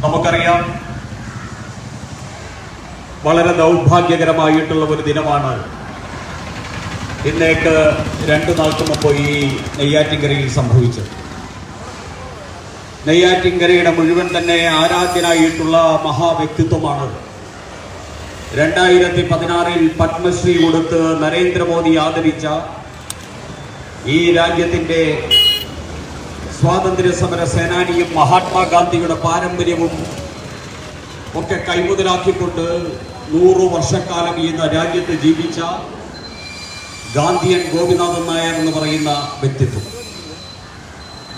നമുക്കറിയാം. വളരെ ദൗർഭാഗ്യകരമായിട്ടുള്ള ഒരു ദിനമാണ്. ഇന്നേക്ക് രണ്ടു നാൾക്ക് മുമ്പ് ഈ നെയ്യാറ്റിൻകരയിൽ സംഭവിച്ചത്. നെയ്യാറ്റിൻകരയുടെ മുഴുവൻ തന്നെ ആരാധ്യനായിട്ടുള്ള മഹാവ്യക്തിത്വമാണ്. രണ്ടായിരത്തി പതിനാറിൽ പത്മശ്രീ കൊടുത്ത് നരേന്ദ്രമോദി ആദരിച്ച ഈ രാജ്യത്തിന്റെ സ്വാതന്ത്ര്യ സമര സേനാനിയും മഹാത്മാഗാന്ധിയുടെ പാരമ്പര്യവും ഒക്കെ കൈമുതലാക്കിക്കൊണ്ട് നൂറു വർഷക്കാലം ഈ രാജ്യത്ത് ജീവിച്ച ഗാന്ധിയൻ ഗോപിനാഥൻ നായർ എന്ന് പറയുന്ന വ്യക്തിത്വം.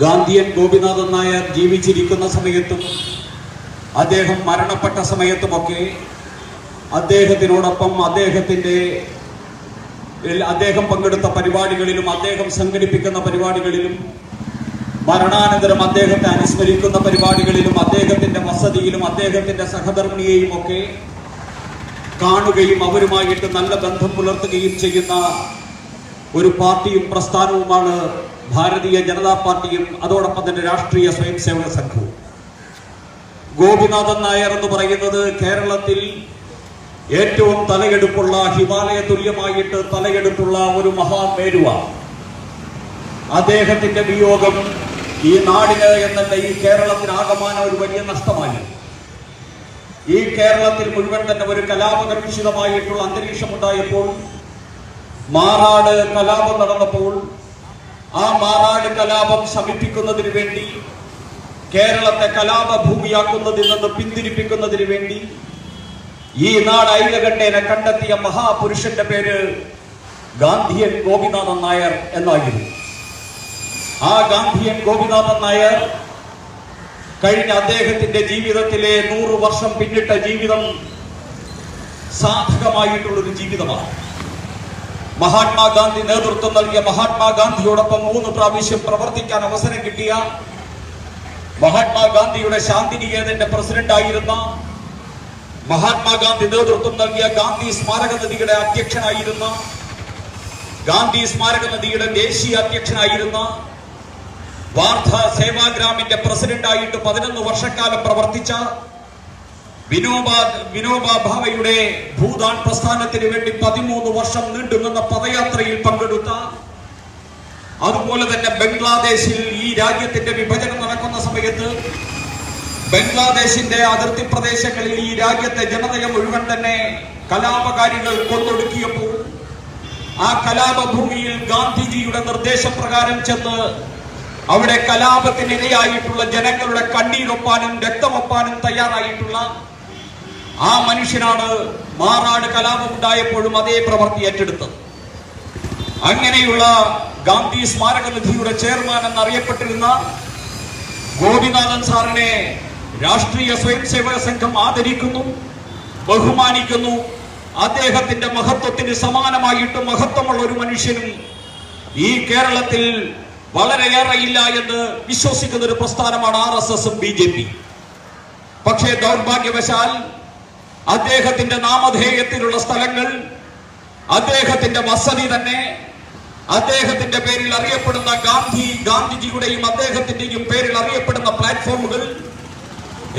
ഗാന്ധിയൻ ഗോപിനാഥൻ നായർ ജീവിച്ചിരിക്കുന്ന സമയത്തും അദ്ദേഹം മരണപ്പെട്ട സമയത്തുമൊക്കെ അദ്ദേഹത്തിനോടൊപ്പം അദ്ദേഹത്തിന്റെ അദ്ദേഹം പങ്കെടുത്ത പരിപാടികളിലും അദ്ദേഹം സംഘടിപ്പിക്കുന്ന പരിപാടികളിലും മരണാനന്തരം അദ്ദേഹത്തെ അനുസ്മരിക്കുന്ന പരിപാടികളിലും അദ്ദേഹത്തിന്റെ വസതിയിലും അദ്ദേഹത്തിന്റെ സഹധർമ്മിയെയും ഒക്കെ കാണുകയും അവരുമായിട്ട് നല്ല ബന്ധം പുലർത്തുകയും ചെയ്യുന്ന ഒരു പാർട്ടിയും പ്രസ്ഥാനവുമാണ് ഭാരതീയ ജനതാ പാർട്ടിയും അതോടൊപ്പം തന്നെ രാഷ്ട്രീയ സ്വയം സേവക സംഘവും. ഗോപിനാഥൻ നായർ എന്ന് പറയുന്നത് കേരളത്തിൽ ഏറ്റവും തലയെടുപ്പുള്ള ഹിമാലയ തുല്യമായിട്ട് തലയെടുപ്പുള്ള ഒരു മഹാമേരുവാണ്. അദ്ദേഹത്തിന്റെ വിയോഗം ഈ നാടിന് എന്നല്ല ഈ കേരളത്തിന് ആകമാനം ഒരു വലിയ നഷ്ടമാണ് ഈ കേരളത്തിൽ മുഴുവൻ തന്നെ ഒരു കലാപകർഷിതമായിട്ടുള്ള അന്തരീക്ഷം ഉണ്ടായപ്പോൾ മാറാട് കലാപം നടന്നപ്പോൾ ആ മാറാട് കലാപം ശമിപ്പിക്കുന്നതിന് വേണ്ടി കേരളത്തെ കലാപഭൂമിയാക്കുന്നതിൽ നിന്ന് പിന്തിരിപ്പിക്കുന്നതിന് വേണ്ടി ഈ നാട് ഐകകണ്ഠേനെ കണ്ടെത്തിയ മഹാപുരുഷന്റെ പേര് ഗാന്ധിയൻ ഗോപിനാഥൻ നായർ എന്നായിരുന്നു. ആ ഗാന്ധിയൻ ഗോപിനാഥൻ നായർ കഴിഞ്ഞ അദ്ദേഹത്തിന്റെ ജീവിതത്തിലെ നൂറ് വർഷം പിന്നിട്ട ജീവിതം സാധകമായിട്ടുള്ളൊരു ജീവിതമാണ്. മഹാത്മാഗാന്ധി നേതൃത്വം നൽകിയ മഹാത്മാഗാന്ധിയോടൊപ്പം മൂന്ന് പ്രാവശ്യം പ്രവർത്തിക്കാൻ അവസരം കിട്ടിയ മഹാത്മാഗാന്ധിയുടെ ശാന്തിനികേതന്റെ പ്രസിഡന്റ് ആയിരുന്ന മഹാത്മാഗാന്ധി നേതൃത്വം നൽകിയ ഗാന്ധി സ്മാരക നദിയുടെ അധ്യക്ഷനായിരുന്ന ഗാന്ധി സ്മാരക നദിയുടെ ദേശീയ അധ്യക്ഷനായിരുന്ന വാർധ സേവാഗ്രാമിന്റെ പ്രസിഡന്റായിട്ട് പതിനൊന്ന് വർഷക്കാലം പ്രവർത്തിച്ച വിനോബ വിനോബ ഭാവയുടെ ഭൂദാൻ പ്രസ്ഥാനത്തിന് വേണ്ടി പതിമൂന്ന് വർഷം നീണ്ടുനിന്ന പദയാത്രയിൽ പങ്കെടുത്ത അതുപോലെ തന്നെ ബംഗ്ലാദേശിൽ ഈ രാജ്യത്തിന്റെ വിഭജനം നടക്കുന്ന സമയത്ത് ബംഗ്ലാദേശിന്റെ അതിർത്തി പ്രദേശങ്ങളിൽ ഈ രാജ്യത്തെ ജനതയെ മുഴുവൻ തന്നെ കലാപകാരികൾ കൊന്നൊടുക്കിയപ്പോൾ ആ കലാപഭൂമിയിൽ ഗാന്ധിജിയുടെ നിർദ്ദേശപ്രകാരം ചെന്ന് അവിടെ കലാപത്തിന് കലാപത്തിനിരയായിട്ടുള്ള ജനങ്ങളുടെ കണ്ണീരൊപ്പാനും രക്തമൊപ്പാനും തയ്യാറായിട്ടുള്ള ആ മനുഷ്യനാണ് മാറാട് കലാപമുണ്ടായപ്പോഴും അതേ പ്രവൃത്തി ഏറ്റെടുത്തത്. അങ്ങനെയുള്ള ഗാന്ധി സ്മാരക നിധിയുടെ ചെയർമാൻ എന്നറിയപ്പെട്ടിരുന്ന ഗോപിനാഥൻ സാറിനെ രാഷ്ട്രീയ സ്വയം സേവക സംഘം ആദരിക്കുന്നു ബഹുമാനിക്കുന്നു. അദ്ദേഹത്തിന്റെ മഹത്വത്തിന് സമാനമായിട്ട് മഹത്വമുള്ള ഒരു മനുഷ്യനും ഈ കേരളത്തിൽ വളരെയേറെ ഇല്ല എന്ന് വിശ്വസിക്കുന്ന ഒരു പ്രസ്ഥാനമാണ് ആർ എസ് എസും ബി ജെ പി. പക്ഷേ ദൗർഭാഗ്യവശാൽ അദ്ദേഹത്തിന്റെ നാമധേയത്തിലുള്ള സ്ഥലങ്ങൾ അദ്ദേഹത്തിന്റെ വസതി തന്നെ അദ്ദേഹത്തിന്റെ പേരിൽ അറിയപ്പെടുന്ന ഗാന്ധി ഗാന്ധിജിയുടെയും അദ്ദേഹത്തിന്റെയും പേരിൽ അറിയപ്പെടുന്ന പ്ലാറ്റ്ഫോമുകൾ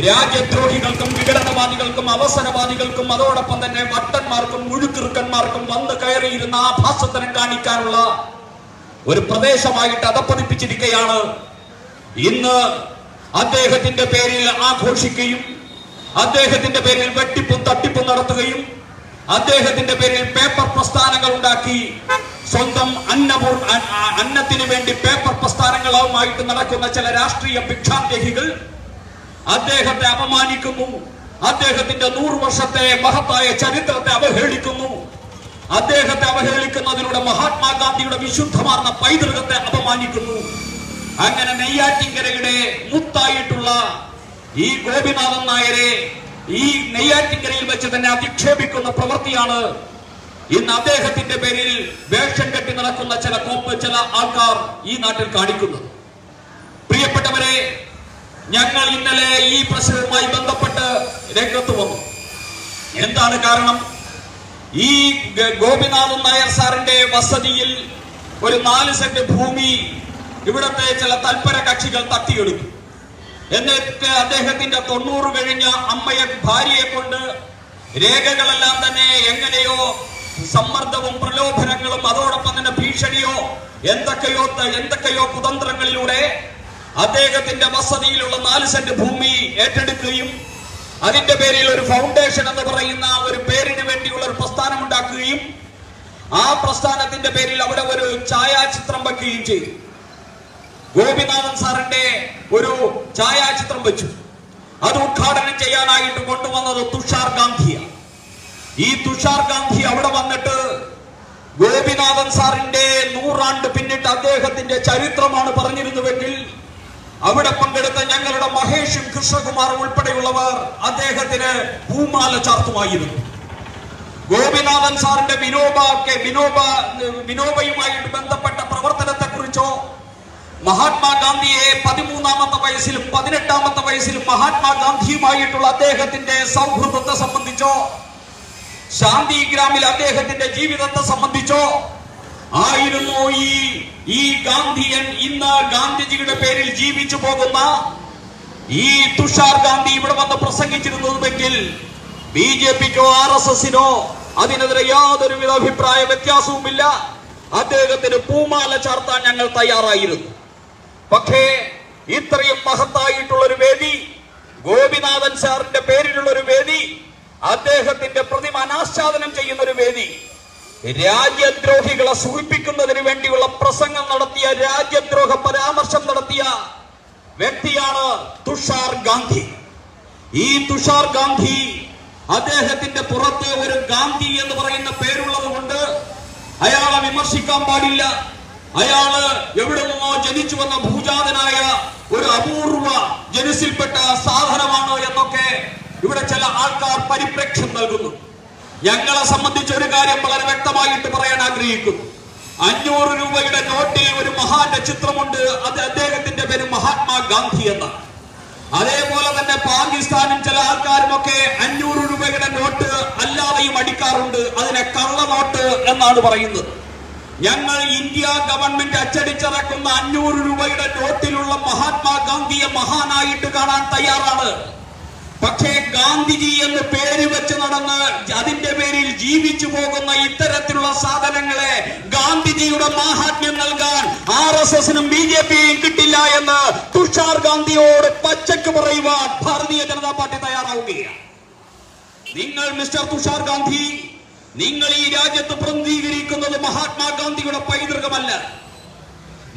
രാജ്യദ്രോഹികൾക്കും വിഘടനവാദികൾക്കും അവസരവാദികൾക്കും അതോടൊപ്പം തന്നെ വട്ടന്മാർക്കും മുഴുക്കിറുക്കന്മാർക്കും വന്ന് കയറിയിരുന്ന ആഭാസത്തരം കാണിക്കാനുള്ള ഒരു പ്രദേശമായിട്ട് അതപ്പതിപ്പിച്ചിരിക്കുകയാണ് ഇന്ന് അദ്ദേഹത്തിന്റെ പേരിൽ ആഘോഷിക്കുകയും അദ്ദേഹത്തിന്റെ പേരിൽ വെട്ടിപ്പും തട്ടിപ്പും നടത്തുകയും അദ്ദേഹത്തിന്റെ പേരിൽ പേപ്പർ പ്രസ്ഥാനങ്ങൾ ഉണ്ടാക്കി സ്വന്തം അന്നപൂർ അന്നത്തിന് വേണ്ടി പേപ്പർ പ്രസ്ഥാനങ്ങളുമായിട്ട് നടക്കുന്ന ചില രാഷ്ട്രീയ ഭിക്ഷാന്തേഹികൾ അദ്ദേഹത്തെ അപമാനിക്കുന്നു അദ്ദേഹത്തിന്റെ നൂറ് വർഷത്തെ മഹത്തായ ചരിത്രത്തെ അവഹേളിക്കുന്നു. അദ്ദേഹത്തെ അവഹേളിക്കുന്നതിലൂടെ മഹാത്മാഗാന്ധിയുടെ വിശുദ്ധമാർന്ന പൈതൃകത്തെ അപമാനിക്കുന്നു. അങ്ങനെ നെയ്യാറ്റിങ്കരയുടെ മുത്തായിട്ടുള്ള ഈ ഗോപിനാഥൻ നായരെ ഈ നെയ്യാറ്റിങ്കരയിൽ വെച്ച് തന്നെ അധിക്ഷേപിക്കുന്ന പ്രവൃത്തിയാണ്. ഇന്ന് അദ്ദേഹത്തിന്റെ പേരിൽ വേഷം കെട്ടി നടക്കുന്ന ചില കോപ്പ് ചില ആൾക്കാർ ഈ നാട്ടിൽ കാണിക്കുന്നത്. പ്രിയപ്പെട്ടവരെ ഞങ്ങൾ ഇന്നലെ ഈ പ്രശ്നവുമായി ബന്ധപ്പെട്ട് രംഗത്ത് വന്നു. എന്താണ് കാരണം? ഈ ഗോപിനാഥൻ നായർ സാറിന്റെ വസതിയിൽ ഒരു നാല് സെന്റ് ഭൂമി ഇവിടത്തെ ചില തൽപര കക്ഷികൾ തട്ടിയെടുത്തു. എന്നിട്ട് അദ്ദേഹത്തിന്റെ തൊണ്ണൂറ് കഴിഞ്ഞ അമ്മയെ ഭാര്യയെ കൊണ്ട് രേഖകളെല്ലാം തന്നെ എങ്ങനെയോ സമ്മർദ്ദവും പ്രലോഭനങ്ങളും അതോടൊപ്പം തന്നെ ഭീഷണിയോ എന്തൊക്കെയോ എന്തൊക്കെയോ കുതന്ത്രങ്ങളിലൂടെ അദ്ദേഹത്തിന്റെ വസതിയിലുള്ള നാല് സെന്റ് ഭൂമി ഏറ്റെടുക്കുകയും അതിന്റെ പേരിൽ ഒരു ഫൗണ്ടേഷൻ എന്ന് പറയുന്ന ഒരു പേരിന് വേണ്ടിയുള്ള ഒരു പ്രസ്ഥാനം ഉണ്ടാക്കുകയും ആ പ്രസ്ഥാനത്തിന്റെ പേരിൽ അവിടെ ഒരു ഛായാചിത്രം വയ്ക്കുകയും ചെയ്തു. ഗോപിനാഥൻ സാറിന്റെ ഒരു ഛായാചിത്രം വെച്ചു. അത് ഉദ്ഘാടനം ചെയ്യാനായിട്ട് കൊണ്ടുവന്നത് തുഷാർ ഗാന്ധിയാണ്. ഈ തുഷാർ ഗാന്ധി അവിടെ വന്നിട്ട് ഗോപിനാഥൻ സാറിന്റെ നൂറാണ്ട് പിന്നിട്ട് അദ്ദേഹത്തിന്റെ ചരിത്രമാണ് പറഞ്ഞിരുന്നുവെങ്കിൽ അവിടെ പങ്കെടുത്ത ഞങ്ങളുടെ മഹേഷും കൃഷ്ണകുമാറും ഉൾപ്പെടെയുള്ളവർ അദ്ദേഹത്തിന് പൂമാല ചാർത്തുമായിരുന്നു. ഗോപിനാഥൻ സാറിന്റെ വിനോബ വിനോബ വിനോബയുമായിട്ട് ബന്ധപ്പെട്ട പ്രവർത്തനത്തെ കുറിച്ചോ മഹാത്മാഗാന്ധിയെ പതിമൂന്നാമത്തെ വയസ്സിലും പതിനെട്ടാമത്തെ വയസ്സിലും മഹാത്മാഗാന്ധിയുമായിട്ടുള്ള അദ്ദേഹത്തിന്റെ സൗഹൃദത്തെ സംബന്ധിച്ചോ ശാന്തിഗ്രാമിൽ അദ്ദേഹത്തിന്റെ ജീവിതത്തെ സംബന്ധിച്ചോ ആയിരുന്നു ഈ ഈ ഗാന്ധിയൻ ഇന്ന് ഗാന്ധിജിയുടെ പേരിൽ ജീവിച്ചു പോകുന്ന ഈ തുഷാർ ഗാന്ധി ഇവിടെ വന്ന് പ്രസംഗിച്ചിരുന്നതെങ്കിൽ ബി ജെ പിക്കോ ആർ എസ് എസിനോ അതിനെതിരെ യാതൊരുവിധ അഭിപ്രായ വ്യത്യാസവുമില്ല. അദ്ദേഹത്തിന് പൂമാല ചാർത്താൻ ഞങ്ങൾ തയ്യാറായിരുന്നു. പക്ഷേ ഇത്രയും മഹത്തായിട്ടുള്ള ഒരു വേദി ഗോപിനാഥൻ സാറിന്റെ പേരിലുള്ള ഒരു വേദി അദ്ദേഹത്തിന്റെ പ്രതിമ അനാച്ഛാദനം ചെയ്യുന്ന ഒരു വേദി രാജ്യദ്രോഹികളെ സൂചിപ്പിക്കുന്നതിന് വേണ്ടിയുള്ള പ്രസംഗം നടത്തിയ രാജ്യദ്രോഹ പരാമർശം നടത്തിയ വ്യക്തിയാണ് തുഷാർ ഗാന്ധി. ഈ തുഷാർ ഗാന്ധി അദ്ദേഹത്തിന്റെ പുറത്ത് ഒരു ഗാന്ധി എന്ന് പറയുന്ന പേരുള്ളത് കൊണ്ട് അയാളെ വിമർശിക്കാൻ പാടില്ല. അയാൾ എവിടെ നിന്നോ ജനിച്ചു വന്ന ഭൂജാതനായ ഒരു അപൂർവ ജനുസിൽപ്പെട്ട സാധനമാണ് എന്നൊക്കെ ഇവിടെ ചില ആൾക്കാർ പരിപ്രേക്ഷ്യം നൽകുന്നു. ഞങ്ങളെ സംബന്ധിച്ച് ഒരു കാര്യം വളരെ വ്യക്തമായിട്ട് പറയാൻ ആഗ്രഹിക്കുന്നു. അഞ്ഞൂറ് രൂപയുടെ നോട്ടിൽ ഒരു മഹാന്റെ ചിത്രമുണ്ട്. അത് അദ്ദേഹത്തിന്റെ പേര് മഹാത്മാ ഗാന്ധി എന്നാണ്. അതേപോലെ തന്നെ പാകിസ്ഥാനും ചില ആൾക്കാരും ഒക്കെ അഞ്ഞൂറ് രൂപയുടെ നോട്ട് അല്ലാതെയും അടിക്കാറുണ്ട്. അതിനെ കള്ള നോട്ട് എന്നാണ് പറയുന്നത്. ഞങ്ങൾ ഇന്ത്യ ഗവൺമെന്റ് അച്ചടിച്ചിറക്കുന്ന അഞ്ഞൂറ് രൂപയുടെ നോട്ടിലുള്ള മഹാത്മാഗാന്ധിയെ മഹാനായിട്ട് കാണാൻ തയ്യാറാണ്. പക്ഷേ ഗാന്ധിജി എന്ന് പേര് വെച്ച് നടന്ന് അതിന്റെ പേരിൽ ജീവിച്ചു പോകുന്ന ഇത്തരത്തിലുള്ള സാധനങ്ങളെ ഗാന്ധിജിയുടെ മാഹാത്മ്യം നൽകാൻ ആർ എസ് എസിനും ബി ജെ പിയും കിട്ടില്ല എന്ന് തുഷാർ ഗാന്ധിയോട് പച്ചക്ക് പറയുവാൻ ഭാരതീയ ജനതാ പാർട്ടി തയ്യാറാവുകയാണ്. നിങ്ങൾ മിസ്റ്റർ തുഷാർ ഗാന്ധി നിങ്ങൾ ഈ രാജ്യത്ത് പ്രതിനിധീകരിക്കുന്നത് മഹാത്മാഗാന്ധിയുടെ പൈതൃകമല്ല.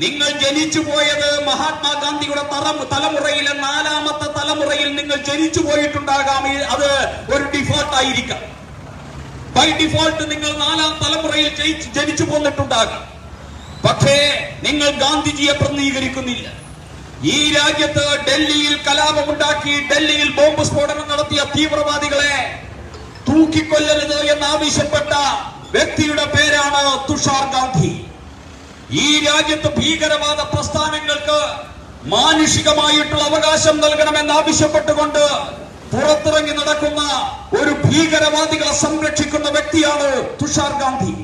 നിങ്ങൾ ജനിച്ചു പോയത് മഹാത്മാഗാന്ധിയുടെ തലമു തലമുറയിലെ നാലാമത്തെ തലമുറയിൽ നിങ്ങൾ ജനിച്ചു പോയിട്ടുണ്ടാകാം. അത് ഒരു ഡിഫോൾട്ട് ആയിരിക്കാം. ബൈ ഡിഫോൾട്ട് നിങ്ങൾ നാലാം തലമുറയിൽ ജനിച്ചു പോന്നിട്ടുണ്ടാകാം. പക്ഷേ നിങ്ങൾ ഗാന്ധിജിയെ പ്രതിനിധീകരിക്കുന്നില്ല. ഈ രാജ്യത്ത് ഡൽഹിയിൽ കലാപമുണ്ടാക്കി ഡൽഹിയിൽ ബോംബ് സ്ഫോടനം നടത്തിയ തീവ്രവാദികളെ തൂക്കിക്കൊല്ലരുത് എന്നാവശ്യപ്പെട്ട വ്യക്തിയുടെ പേരാണ് തുഷാർ ഗാന്ധി. ഈ രാജ്യത്ത് ഭീകരവാദ പ്രസ്ഥാനങ്ങൾക്ക് മാനുഷികമായിട്ടുള്ള അവകാശം നൽകണമെന്ന് ആവശ്യപ്പെട്ടുകൊണ്ട് പുറത്തിറങ്ങി നടക്കുന്ന ഒരു ഭീകരവാദികളെ സംരക്ഷിക്കുന്ന വ്യക്തിയാണ് തുഷാർ ഗാന്ധി.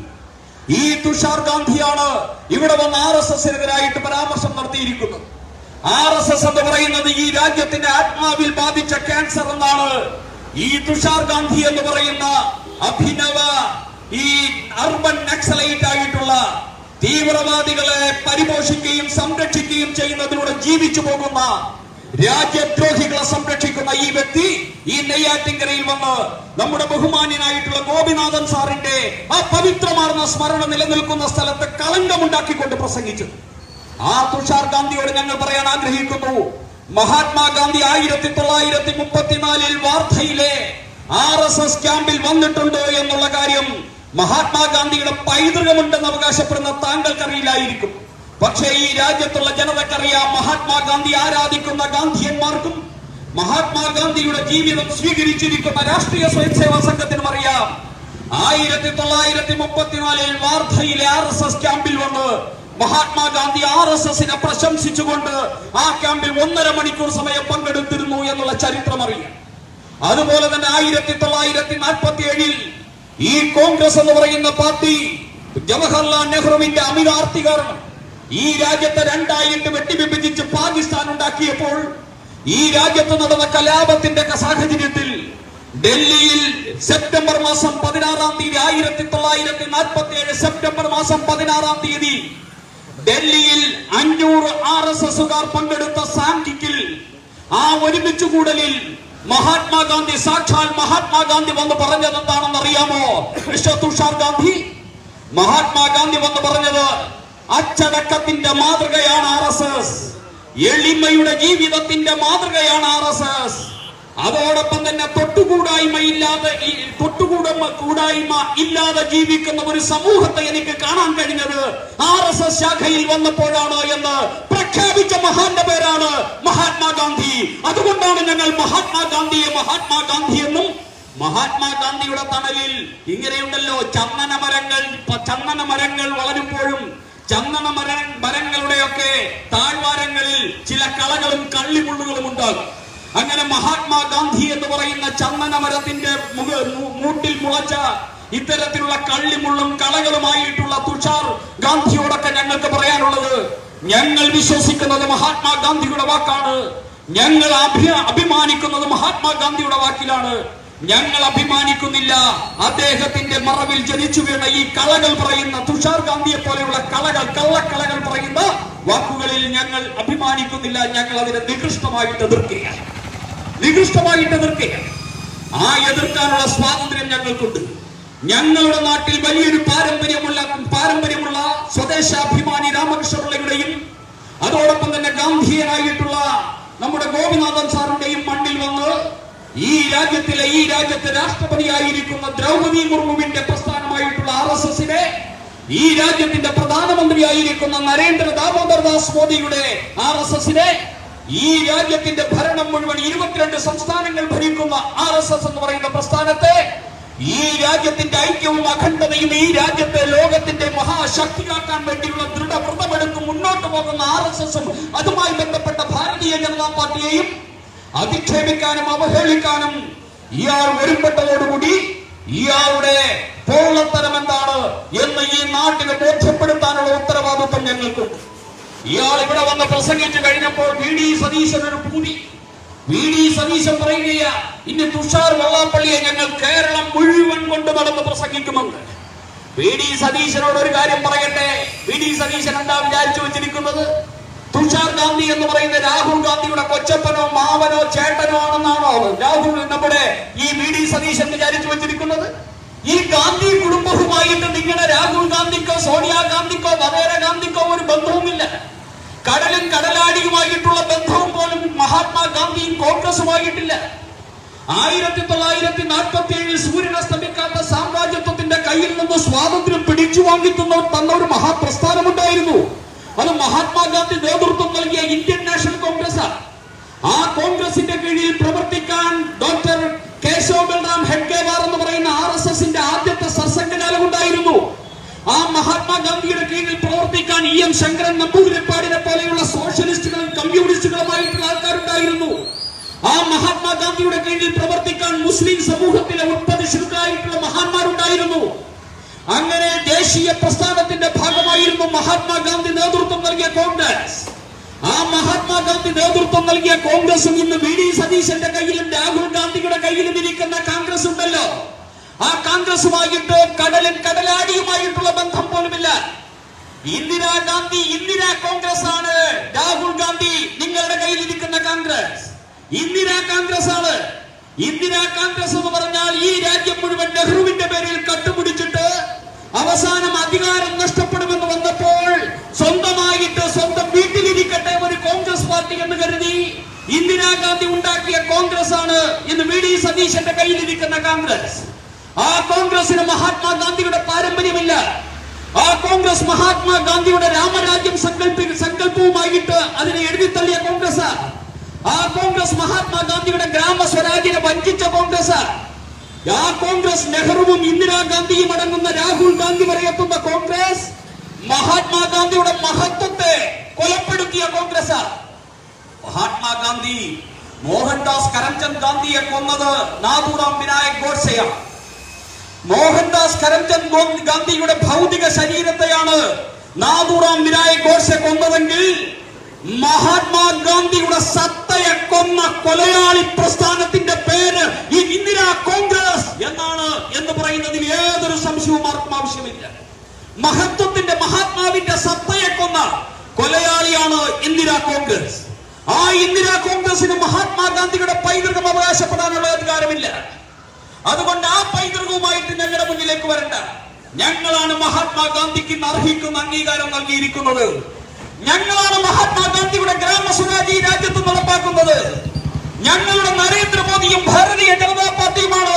ഈ തുഷാർ ഗാന്ധിയാണ് ഇവിടെ വന്ന് ആർ എസ് എസിനെതിരായിട്ട് പരാമർശം നടത്തിയിരിക്കുന്നത്. ആർ എസ് എസ് എന്ന് പറയുന്നത് ഈ രാജ്യത്തിന്റെ ആത്മാവിൽ ബാധിച്ച ക്യാൻസർ എന്നാണ്. ഈ തുഷാർ ഗാന്ധി എന്ന് പറയുന്ന അഭിനവ ഈ അർബൻ നക്സലൈറ്റ് ആയിട്ടുള്ള തീവ്രവാദികളെ പരിപോഷിക്കുകയും സംരക്ഷിക്കുകയും ചെയ്യുന്നതിലൂടെ ജീവിച്ചു പോകുന്ന രാജ്യദ്രോഹികളെ സംരക്ഷിക്കുന്ന ഈ വ്യക്തി ഈ നെയ്യാറ്റിങ്കരയിൽ വന്ന് നമ്മുടെ ബഹുമാന്യനായിട്ടുള്ള ഗോപിനാഥൻ സാറിന്റെ ആ പവിത്രമാർന്ന സ്മരണ നിലനിൽക്കുന്ന സ്ഥലത്ത് കളങ്കമുണ്ടാക്കിക്കൊണ്ട് പ്രസംഗിച്ചു. ആ തുഷാർ ഗാന്ധിയോട് ഞങ്ങൾ പറയാൻ ആഗ്രഹിക്കുന്നു. മഹാത്മാഗാന്ധി ആയിരത്തി തൊള്ളായിരത്തി മുപ്പത്തിനാലിൽ വാർധയിലെ ആർ എസ് എസ് ക്യാമ്പിൽ വന്നിട്ടുണ്ടോ എന്നുള്ള കാര്യം മഹാത്മാഗാന്ധിയുടെ പൈതൃകമുണ്ടെന്ന് അവകാശപ്പെടുന്ന താങ്കൾക്കറിയില്ലായിരിക്കും. പക്ഷേ ഈ രാജ്യത്തുള്ള ജനതക്കറിയാം മഹാത്മാഗാന്ധി ആരാധിക്കുന്ന ഗാന്ധിയന്മാർക്കും മഹാത്മാഗാന്ധിയുടെ ജീവിതം സ്വീകരിച്ചിരിക്കുന്ന രാഷ്ട്രീയ സ്വയംസേവാ സംഘത്തിനും അറിയാം. ആയിരത്തി തൊള്ളായിരത്തി മുപ്പത്തിനാലിൽ വാർധയിലെ ആർ എസ് എസ് ക്യാമ്പിൽ വന്ന് മഹാത്മാഗാന്ധി ആർ എസ് എസിനെ പ്രശംസിച്ചുകൊണ്ട് ആ ക്യാമ്പിൽ ഒന്നര മണിക്കൂർ സമയം പങ്കെടുത്തിരുന്നു എന്നുള്ള ചരിത്രം അറിയാം അതുപോലെ തന്നെ ആയിരത്തി തൊള്ളായിരത്തി നാൽപ്പത്തി ഏഴിൽ ഈ കോൺഗ്രസ് എന്ന് പറയുന്ന പാർട്ടി ജവഹർലാൽ നെഹ്റുവിന്റെ അമിതാർത്തി കാരണം ഈ രാജ്യത്തെ രണ്ടായിട്ട് വെട്ടിവിഭജിച്ച് പാകിസ്ഥാൻ ഉണ്ടാക്കിയപ്പോൾ ഈ രാജ്യത്ത് നടന്ന കലാപത്തിന്റെ സാഹചര്യത്തിൽ ഡൽഹിയിൽ സെപ്റ്റംബർ മാസം പതിനാറാം തീയതി ആയിരത്തി തൊള്ളായിരത്തി നാൽപ്പത്തി ഏഴ് സെപ്റ്റംബർ മാസം പതിനാറാം തീയതി ഡൽഹിയിൽ അഞ്ഞൂറ് ആർ എസ് എസുകാർ പങ്കെടുത്ത സാങ്കിക്കിൽ ആ ഒരുമിച്ച് കൂടലിൽ മഹാത്മാഗാന്ധി സാക്ഷാൽ മഹാത്മാഗാന്ധി വന്ന് പറഞ്ഞത് എന്താണെന്ന് അറിയാമോ? തുഷാർ ഗാന്ധി. മഹാത്മാഗാന്ധി വന്ന് പറഞ്ഞത് അച്ചടക്കത്തിന്റെ മാതൃകയാണ് ആർ എസ് എസ്. എളിമയുടെ ജീവിതത്തിന്റെ മാതൃകയാണ് ആർ എസ് എസ്. അതോടൊപ്പം തന്നെ തൊട്ടുകൂടായ്മ ഇല്ലാതെ തൊട്ടുകൂടമ കൂടായ്മ ഇല്ലാതെ ജീവിക്കുന്ന ഒരു സമൂഹത്തെ എനിക്ക് കാണാൻ കഴിഞ്ഞത് ആർ എസ് എസ് ശാഖയിൽ വന്നപ്പോഴാണ് എന്ന് പ്രഖ്യാപിച്ച മഹാന്റെ പേരാണ് അതുകൊണ്ടാണ് ഞങ്ങൾ മഹാത്മാഗാന്ധിയെ മഹാത്മാഗാന്ധി എന്നും മഹാത്മാഗാന്ധിയുടെ തണലിൽ ഇങ്ങനെയുണ്ടല്ലോ ചന്ദന മരങ്ങൾ ചന്ദന മരങ്ങൾ വളരുമ്പോഴും ചന്ദന മര മരങ്ങളുടെയൊക്കെ താഴ്വാരങ്ങളിൽ ചില കളകളും കള്ളിമുള്ളുകളും ഉണ്ടാകും. അങ്ങനെ മഹാത്മാഗാന്ധി എന്ന് പറയുന്ന ചന്ദന മരത്തിന്റെ മൂട്ടിൽ മുളച്ച ഇത്തരത്തിലുള്ള കള്ളിമുള്ളും കളകളുമായിട്ടുള്ള തുഷാർ ഗാന്ധിയോടൊക്കെ ഞങ്ങൾക്ക് പറയാനുള്ളത് ഞങ്ങൾ വിശ്വസിക്കുന്നത് മഹാത്മാഗാന്ധിയുടെ വാക്കാണ്. ഞങ്ങൾ അഭി അഭിമാനിക്കുന്നത് മഹാത്മാഗാന്ധിയുടെ വാക്കിലാണ്. ഞങ്ങൾ അഭിമാനിക്കുന്നില്ല. അദ്ദേഹത്തിന്റെ മറവിൽ ജനിച്ചു വീണ ഈ കളകൾ പറയുന്ന തുഷാർ ഗാന്ധിയെ പോലെയുള്ള കളകൾ കള്ളക്കളകൾ പറയുന്ന വാക്കുകളിൽ ഞങ്ങൾ അഭിമാനിക്കുന്നില്ല. ഞങ്ങൾ അതിനെ നികൃഷ്ടമായിട്ട് എതിർക്കുകയാണ്. നികൃഷ്ടമായിട്ട് എതിർക്കുകയാണ്. ആ എതിർക്കാനുള്ള സ്വാതന്ത്ര്യം ഞങ്ങൾക്കുണ്ട്. ഞങ്ങളുടെ നാട്ടിൽ വലിയൊരു പാരമ്പര്യമുള്ള പാരമ്പര്യമുള്ള സ്വദേശാഭിമാനി രാമകൃഷ്ണപിള്ളയുടെയും അതോടൊപ്പം തന്നെ ഗാന്ധിയനായിട്ടുള്ള നമ്മുടെ ഗോപിനാഥൻ സാറിന്റെയും മണ്ണിൽ വന്ന് ഈ രാജ്യത്തിലെ ഈ രാജ്യത്തെ രാഷ്ട്രപതിയായിരിക്കുന്ന ദ്രൗപദി മുർമുവിന്റെ പ്രസ്ഥാനമായിട്ടുള്ള ആർ എസ് എസിനെ ഈ രാജ്യത്തിന്റെ പ്രധാനമന്ത്രിയായിരിക്കുന്ന നരേന്ദ്ര ദാമോദർ ദാസ് മോദിയുടെ ആർ എസ് എസിനെ ഈ രാജ്യത്തിന്റെ ഭരണം മുഴുവൻ ഇരുപത്തിരണ്ട് സംസ്ഥാനങ്ങൾ ഭരിക്കുന്ന ആർ എസ് എസ് എന്ന് പറയുന്ന പ്രസ്ഥാനത്തെ ഈ രാജ്യത്തിന്റെ ഐക്യവും അഖണ്ഡതയും ഈ രാജ്യത്തെ ലോകത്തിന്റെ മഹാശക്തിയാക്കാൻ വേണ്ടിയുള്ള ദൃഢവ്രതമെടുത്ത് മുന്നോട്ട് പോകുന്ന ആർ എസ് എസും അതുമായി ബന്ധപ്പെട്ട ഭാരതീയ ജനതാ പാർട്ടിയെയും അധിക്ഷേപിക്കാനും അവഹേളിക്കാനും ഇയാൾ വരുമ്പെട്ടതോടുകൂടി ഇയാളുടെ പോളത്തരം എന്താണ് എന്ന് ഈ നാട്ടിനെ ബോധ്യപ്പെടുത്താനുള്ള ഉത്തരവാദിത്വം ഞങ്ങൾക്കുണ്ട്. ഇയാൾ ഇവിടെ വന്ന് പ്രസംഗിച്ചു കഴിഞ്ഞപ്പോൾ വി. ഡി. സതീശൻ ഒരു പൂതി വി സതീശൻ പറയുകയ ഇനി തുഷാർ വെള്ളാപ്പള്ളിയെ ഞങ്ങൾ കേരളം മുഴുവൻ കൊണ്ട് നടന്ന് പ്രസംഗിക്കുമെന്ന് വി ഡി സതീശനോട് ഒരു കാര്യം പറയട്ടെ? വി ഡി സതീശൻ എന്താ വിചാരിച്ചു വെച്ചിരിക്കുന്നത്? തുഷാർ ഗാന്ധി എന്ന് പറയുന്ന രാഹുൽ ഗാന്ധിയുടെ കൊച്ചപ്പനോ മാവനോ ചേട്ടനോ ആണെന്നാണോ രാഹുൽ നമ്മുടെ ഈ വി ഡി സതീശൻ വിചാരിച്ചു വെച്ചിരിക്കുന്നത്? ഈ ഗാന്ധി കുടുംബവുമായിട്ട് നിങ്ങളുടെ രാഹുൽ ഗാന്ധിക്കോ സോണിയാ ഗാന്ധിക്കോ വധേര ഗാന്ധിക്കോ ഒരു ബന്ധവുമില്ല. കടലും കടലാടിയുമായിട്ടുള്ള ബന്ധവും പോലും മഹാത്മാഗാന്ധിയും കോൺഗ്രസുമായിട്ടില്ല. ആയിരത്തി തൊള്ളായിരത്തി നാൽപ്പത്തി ഏഴിൽ സൂര്യൻ സാമ്രാജ്യത്വത്തിന്റെ കയ്യിൽ നിന്ന് സ്വാതന്ത്ര്യം പിടിച്ചു വാങ്ങി തന്ന ഒരു മഹാപ്രസ്ഥാനമുണ്ടായിരുന്നു. അത് മഹാത്മാഗാന്ധി നേതൃത്വം നൽകിയ ഇന്ത്യൻ നാഷണൽ കോൺഗ്രസ് ആ കോൺഗ്രസിന്റെ കീഴിൽ പ്രവർത്തിക്കാൻ ഡോക്ടർ കേശവ ബൽറാം ഹെഡ്ഗേവാർ എന്ന് പറയുന്ന ആർ എസ് എസിന്റെ ആദ്യത്തെ സത്സംഗജാലം ഉണ്ടായിരുന്നു. ആ മഹാത്മാഗാന്ധിയുടെ കീഴിൽ പ്രവർത്തിക്കാൻ ഇ എം ശങ്കരൻ നമ്പൂതിരിപ്പാടിനെ പോലെയുള്ള സോഷ്യലിസ്റ്റുകളും കമ്മ്യൂണിസ്റ്റുകളുമായിട്ടുള്ള ആൾക്കാരുണ്ടായിരുന്നു. ആ മഹാത്മാഗാന്ധിയുടെ കീഴിൽ പ്രവർത്തിക്കാൻ മുസ്ലിം സമൂഹത്തിലെ ഉത്പതിശുക്കായിട്ടുള്ള മഹാന്മാരുണ്ടായിരുന്നു. അങ്ങനെ ദേശീയ പ്രസ്ഥാനത്തിന്റെ ഭാഗമായിരുന്നു മഹാത്മാഗാന്ധി നേതൃത്വം നൽകിയ കോൺഗ്രസ്. ആ മഹാത്മാഗാന്ധി നേതൃത്വം നൽകിയ കോൺഗ്രസും ഇന്ന് വി ഡി സതീശന്റെ കയ്യിലും രാഹുൽ ഗാന്ധിയുടെ കയ്യിലും ഇരിക്കുന്ന കോൺഗ്രസ് ഉണ്ടല്ലോ. ആ കോൺഗ്രസുമായിട്ട് കടലും കടലാടിയുമായിട്ടുള്ള ബന്ധം പോലുമില്ല. ഇന്ദിരാഗാന്ധി ഇന്ദിരാ കോൺഗ്രസ് ആണ് രാഹുൽ ഗാന്ധി നിങ്ങളുടെ കയ്യിലിരിക്കുന്ന കോൺഗ്രസ്. ഇന്ദിരാ കോൺഗ്രസ് ആണ് ഇന്ദിരാ കോൺഗ്രസ് എന്ന് പറഞ്ഞാൽ ഈ രാജ്യം മുഴുവൻ നെഹ്റുവിന്റെ പേരിൽ കട്ടുപിടിച്ചിട്ട് അവസാനം അധികാരം നഷ്ടപ്പെടുമെന്ന് വന്നപ്പോൾ സ്വന്തമായിട്ട് സ്വന്തം വീട്ടിലിരിക്കട്ടെ ഒരു കോൺഗ്രസ് പാർട്ടി എന്ന് കരുതി ഇന്ദിരാഗാന്ധി ഉണ്ടാക്കിയ കോൺഗ്രസ് ആണ് ഇന്ന് വി ഡി സതീശന്റെ കയ്യിലിരിക്കുന്ന കോൺഗ്രസ്. ആ കോൺഗ്രസിന് മഹാത്മാഗാന്ധിയുടെ പാരമ്പര്യമില്ല. ആ കോൺഗ്രസ് മഹാത്മാഗാന്ധിയുടെ രാമരാജ്യം സങ്കല്പി സങ്കല്പവുമായിട്ട് അതിനെ എഴുതിത്തള്ളിയ കോൺഗ്രസ്. ആ കോൺഗ്രസ് മഹാത്മാഗാന്ധിയുടെ ഗ്രാമസ്വരാജിനെ വഞ്ചിച്ച കോൺഗ്രസ്. ആ കോൺഗ്രസ് നെഹ്റുവും ഇന്ദിരാഗാന്ധിയും അടങ്ങുന്ന രാഹുൽ ഗാന്ധി വരെ എത്തുന്ന കോൺഗ്രസ് മഹാത്മാഗാന്ധിയുടെ മഹത്വത്തെ കൊലപ്പെടുത്തിയ കോൺഗ്രസ്. മഹാത്മാഗാന്ധി മോഹൻദാസ് കരംചന്ദ് ഗാന്ധിയെ കൊന്നത് നാഥുറാം വിനായക് ഗോഡ്സെയാണ്. മോഹൻദാസ് കരംചന്ദ് ഗാന്ധിയുടെ ഭൗതിക ശരീരത്തെയാണ് നാദൂറാം വിനായക് ഘോഷെ കൊന്നതെങ്കിൽ മഹാത്മാഗാന്ധിയുടെ സത്തയെ കൊന്ന കൊലയാളി പ്രസ്ഥാനത്തിന്റെ പേര് ഈ ഇന്ദിരാ കോൺഗ്രസ് എന്നാണ് എന്ന് പറയുന്നതിൽ ഏതൊരു സംശയവും ആർക്കും ആവശ്യമില്ല. മഹത്വത്തിന്റെ മഹാത്മാവിന്റെ സത്തയെ കൊന്ന കൊലയാളിയാണ് ഇന്ദിരാ കോൺഗ്രസ്. ആ ഇന്ദിരാ കോൺഗ്രസിന് മഹാത്മാഗാന്ധിയുടെ പൈതൃകം അവകാശപ്പെടാനുള്ള അധികാരമില്ല. അതുകൊണ്ട് ആ പൈതൃകവുമായിട്ട് ഞങ്ങളുടെ മുന്നിലേക്ക് വരണ്ട. ഞങ്ങളാണ് മഹാത്മാഗാന്ധിക്ക് അർഹിക്കുന്ന അംഗീകാരം നൽകിയിരിക്കുന്നത്. ഞങ്ങളാണ് മഹാത്മാഗാന്ധിയുടെ ഗ്രാമസ്വരാജ് ഈ രാജ്യത്ത് നടപ്പാക്കുന്നത്. ഞങ്ങളുടെ നരേന്ദ്രമോദിയും ഭാരതീയ ജനതാ പാർട്ടിയുമാണ്.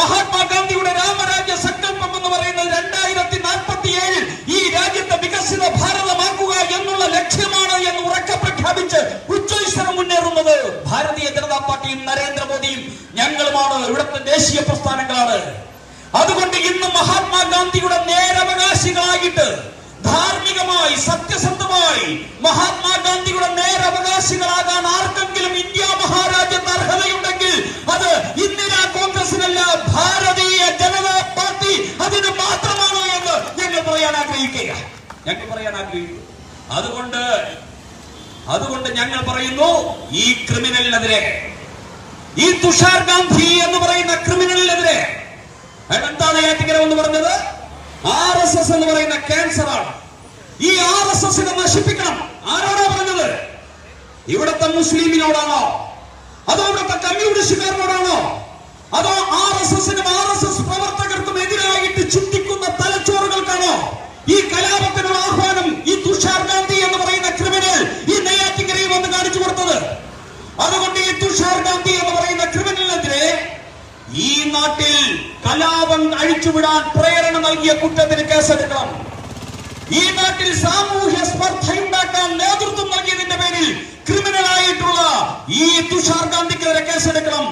മഹാത്മാഗാന്ധിയുടെ രാമരാജ്യ സങ്കല്പം എന്ന് പറയുന്നത് രണ്ടായിരത്തി നാൽപ്പത്തി ഏഴിൽ ഈ രാജ്യത്തെ വികസിത ഭാരതമാക്കുക എന്നുള്ള ലക്ഷ്യമാണ് എന്ന് ഉറക്കെ പ്രഖ്യാപിച്ച് ഉച്ചൈശ്വരം മുന്നേറുന്നത് ഭാരതീയ ജനതാ പാർട്ടിയും നരേന്ദ്രമോദിയും ഞങ്ങളുമാണ്. ഇവിടുത്തെ ദേശീയ പ്രസ്ഥാനങ്ങളാണ്. അതുകൊണ്ട് ഇന്ന് മഹാത്മാഗാന്ധിയുടെ നേരവകാശികളായിട്ട് ധാർമ്മികമായി സത്യസന്ധമായി മഹാത്മാഗാന്ധിയുടെ നേരവകാശികളാകാൻ ആർക്കെങ്കിലും ഇന്ത്യ മഹാരാജ്യത്ത് അർഹതയുണ്ടെങ്കിൽ അത് ഇന്ദിരാ കോൺഗ്രസിനല്ല ഭാരതീയ ജനതാ പാർട്ടി അതിന് മാത്രമാണ് എന്ന് ഞങ്ങൾ പറയാൻ ആഗ്രഹിക്കുക ഞങ്ങൾ പറയാൻ ആഗ്രഹിക്കുന്നു. അതുകൊണ്ട് അതുകൊണ്ട് ഞങ്ങൾ പറയുന്നു ഈ ക്രിമിനലിനെതിരെ ഈ തുഷാർ ഗാന്ധി എന്ന് പറയുന്ന ക്രിമിനലിനെതിരെ എന്താണ് ഏറ്റിക്കര എന്ന് പറഞ്ഞത്? ആർ എസ് എസ് എന്ന് പറയുന്ന ക്യാൻസർ ആണ് ഈ ആർ എസ് എസിനെ നശിപ്പിക്കണം. ആരോടാ പറഞ്ഞത്? ഇവിടുത്തെ മുസ്ലിമിനോടാണോ? അതോ ഇവിടുത്തെ കമ്മ്യൂണിസ്റ്റുകാരനോടാണോ? അതോ ആർ എസ് എസിനും ആർ എസ് എസ് പ്രവർത്തകർക്കും എതിരായിട്ട് ചിന്തിക്കുന്ന തലച്ചോറുകൾക്കാണോ? ഈ കലാപത്തിനുള്ള ആഹ്വാനം ഈ തുഷാർ ഗാന്ധി എന്ന് പറയുന്ന ക്രിമിനൽ ഈ നെയ്യാറ്റിക്കരയിൽ വന്ന് കാണിച്ചു കൊടുത്തത്. അതുകൊണ്ട് ഈ തുഷാർ ഗാന്ധി എന്ന് പറയുന്ന ക്രിമിനലിനെതിരെ ഈ നാട്ടിൽ കലാപം അഴിച്ചുവിടാൻ പ്രേരണ നൽകിയ കുറ്റത്തിന് കേസെടുക്കണം. ഈ നാട്ടിൽ സാമൂഹ്യ സ്പർദ്ധയുണ്ടാക്കാൻ നേതൃത്വം നൽകിയതിന്റെ പേരിൽ ക്രിമിനൽ ആയിട്ടുള്ള ഈ തുഷാർ ഗാന്ധിക്കെതിരെ കേസെടുക്കണം.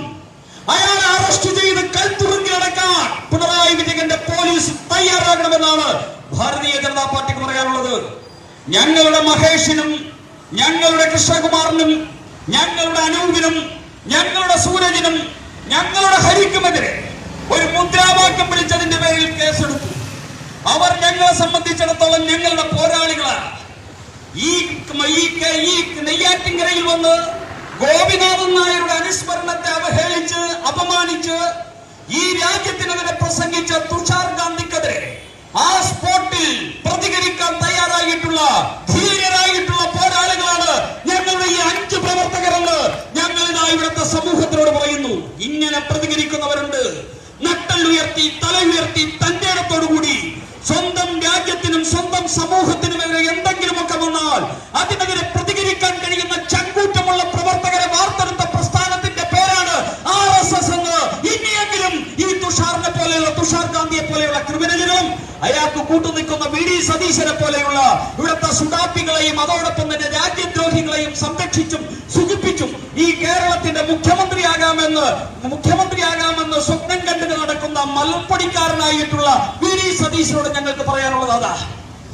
അയാളെ അറസ്റ്റ് ചെയ്ത് കൽത്തുറുങ്കിലടക്കാൻ പിണറായി വിജയന്റെ പോലീസ് തയ്യാറാകണമെന്നാണ് ഭാരതീയ ജനതാ പാർട്ടിക്ക് പറയാനുള്ളത്. ഞങ്ങളുടെ മഹേഷിനും ഞങ്ങളുടെ കൃഷ്ണകുമാറിനും ഞങ്ങളുടെ അനൂപിനും ഞങ്ങളുടെ സൂരജിനും ഞങ്ങളുടെ ഹരിക്കുമെതിരെ ഒരു മുദ്രാവാക്യം വിളിച്ചതിന്റെ പേരിൽ കേസെടുത്തു. അവർ ഞങ്ങളെ സംബന്ധിച്ചിടത്തോളം ഞങ്ങളുടെ പോരാളികളാണ്. ഈ ഈ നെയ്യാറ്റിൻകരയിൽ വന്ന് ഗോപിനാഥൻ നായരുടെ അനുസ്മരണത്തെ അവഹേളിച്ച് അപമാനിച്ച് ഈ രാജ്യത്തിനെതിരെ പ്രസംഗിച്ച തുഷാർ ഗാന്ധിക്കെതിരെ ആ സ്പോട്ടിൽ പ്രതികരിക്കാൻ തയ്യാറായിട്ടുള്ള ധീരരായിട്ടുള്ള പോരാളികളാണ് ഞങ്ങളുടെ ഈ അഞ്ച് പ്രവർത്തകരെന്ന് ഞങ്ങൾ ഇവിടുത്തെ സമൂഹത്തിനോട് പറയുന്നു ഇങ്ങനെ പ്രതികരിക്കുന്നവരുണ്ട്. നട്ടലുയർത്തി തല ഉയർത്തി തന്റെ ഇടത്തോടുകൂടി സ്വന്തം രാജ്യത്തിനും സ്വന്തം സമൂഹത്തിനുമെതിരെ എന്തെങ്കിലുമൊക്കെ വന്നാൽ അതിനെതിരെ പ്രതികരിക്കാൻ കഴിയുന്ന ചങ്കൂറ്റമുള്ള പ്രവർത്തകരെ വാർത്തെടുത്ത പ്രസ്ഥാനത്തിന്റെ പേരാണ് ആർ എസ് എസ് എന്ന് ഇനിയെങ്കിലും ഈ തുഷാറിനെ പോലെയുള്ള തുഷാർ ഗാന്ധിയെ പോലെയുള്ള ക്രിമിനലുകളും അയാൾക്ക് കൂട്ടുനിൽക്കുന്ന വി ഡി പോലെയുള്ള ഇവിടുത്തെ സുഡാപ്പികളെയും അതോടൊപ്പം തന്നെ രാജ്യദ്രോഹികളെയും സംരക്ഷിച്ചും സുഖിപ്പിച്ചും ഈ കേരളത്തിന്റെ മുഖ്യമന്ത്രിയാകാമെന്ന് മുഖ്യമന്ത്രിയാകാമെന്ന് സ്വപ്നം കണ്ടിന് നടക്കുന്ന മലപ്പൊടിക്കാരനായിട്ടുള്ള വി ഡി സതീശനോട് ഞങ്ങൾക്ക് പറയാനുള്ളത് അതാ.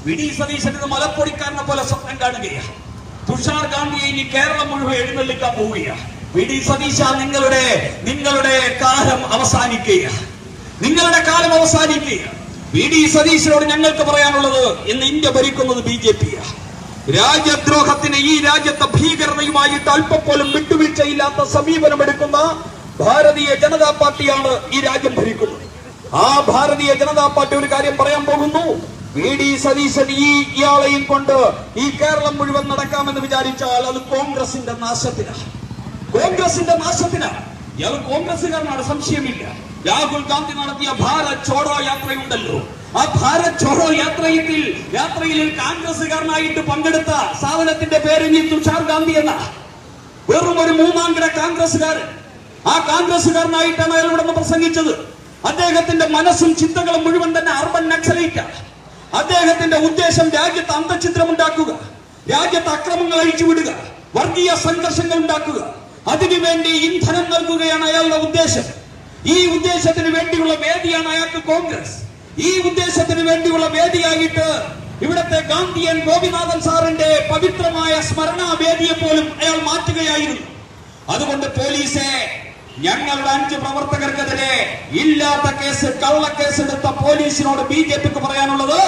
വി ഡി സതീശൻ ഇത് മലപ്പൊടിക്കാരനെ പോലെ സ്വപ്നം കാണുകയാണ് തുഷാർ ഗാന്ധിയെ ഇനി കേരളം മുഴുവൻ എഴുന്നള്ളിക്കാൻ പോവുകയാണ് വി ഡി സതീശ നിങ്ങളുടെ നിങ്ങളുടെ കാലം അവസാനിക്കുകയാണ് നിങ്ങളുടെ കാലം അവസാനിക്കുകയാണ് വി ഡി സതീശനോട് ഞങ്ങൾക്ക് പറയാനുള്ളത് ഇന്ന് ഇന്ത്യ ഭരിക്കുന്നത് ബി ജെ പിയാണ്. രാജ്യദ്രോഹത്തിന് ഈ രാജ്യത്തെ ഭീകരതയുമായിട്ട് അല്പം പോലും വിട്ടുവീഴ്ചയില്ലാത്ത സമീപനമെടുക്കുന്ന ഭാരതീയ ജനതാ പാർട്ടിയാണ് ഈ രാജ്യം ഭരിക്കുന്നത്. ആ ഭാരതീയ ജനതാ പാർട്ടി ഒരു കാര്യം പറയാൻ പോകുന്നു. വി ഡി സതീശൻ ഈ ഇയാളെയും കൊണ്ട് ഈ കേരളം മുഴുവൻ നടക്കാമെന്ന് വിചാരിച്ചാൽ അത് കോൺഗ്രസിന്റെ നാശത്തിനാണ്. കോൺഗ്രസിന്റെ നാശത്തിനാണ്. ഇയാൾ കോൺഗ്രസ്സുകാരനാണ് സംശയമില്ല. രാഹുൽ ഗാന്ധി നടത്തിയ ഭാരത് ചോഡോ യാത്രയുണ്ടല്ലോ. ആ ഭാരത് ചോഡോ യാത്രയിൽ യാത്രയിൽ കോൺഗ്രസ്സുകാരനായിട്ട് പങ്കെടുത്ത സാധനത്തിന്റെ പേര് ഇനി തുഷാർ ഗാന്ധി എന്ന. വെറും ഒരു മൂന്നാം കിട കോൺഗ്രസുകാരൻ ആ കോൺഗ്രസ്സുകാരനായിട്ടാണ് അയാൾ ഇവിടെ പ്രസംഗിച്ചത്. അദ്ദേഹത്തിന്റെ മനസ്സും ചിന്തകളും മുഴുവൻ തന്നെ അർബൻ നക്സലേറ്റാണ് അദ്ദേഹത്തിന്റെ ഉദ്ദേശം രാജ്യത്ത് അന്തചിത്രം ഉണ്ടാക്കുക രാജ്യത്ത് അക്രമങ്ങൾ അഴിച്ചുവിടുക വർഗീയ സംഘർഷങ്ങൾ ഉണ്ടാക്കുക. അതിനുവേണ്ടി ഇന്ധനം നൽകുകയാണ് അയാളുടെ ഉദ്ദേശം. ഈ ഉദ്ദേശത്തിന് വേണ്ടിയുള്ള വേദിയാണ് അയാൾക്ക് കോൺഗ്രസ്. ഈ ഉദ്ദേശത്തിന് വേണ്ടിയുള്ള വേദിയായിട്ട് ഇവിടത്തെ ഗാന്ധിയൻ ഗോപിനാഥൻ സാറിന്റെ പവിത്രമായ സ്മരണാ വേദിയെ പോലും അയാൾ മാറ്റുകയായിരുന്നു. അതുകൊണ്ട് പോലീസെ ഞങ്ങളുടെ അഞ്ച് പ്രവർത്തകർക്കെതിരെ ഇല്ലാത്ത കേസ് കള്ളക്കേസ് എടുത്ത പോലീസിനോട് ബി ജെ പിക്ക് പറയാനുള്ളത്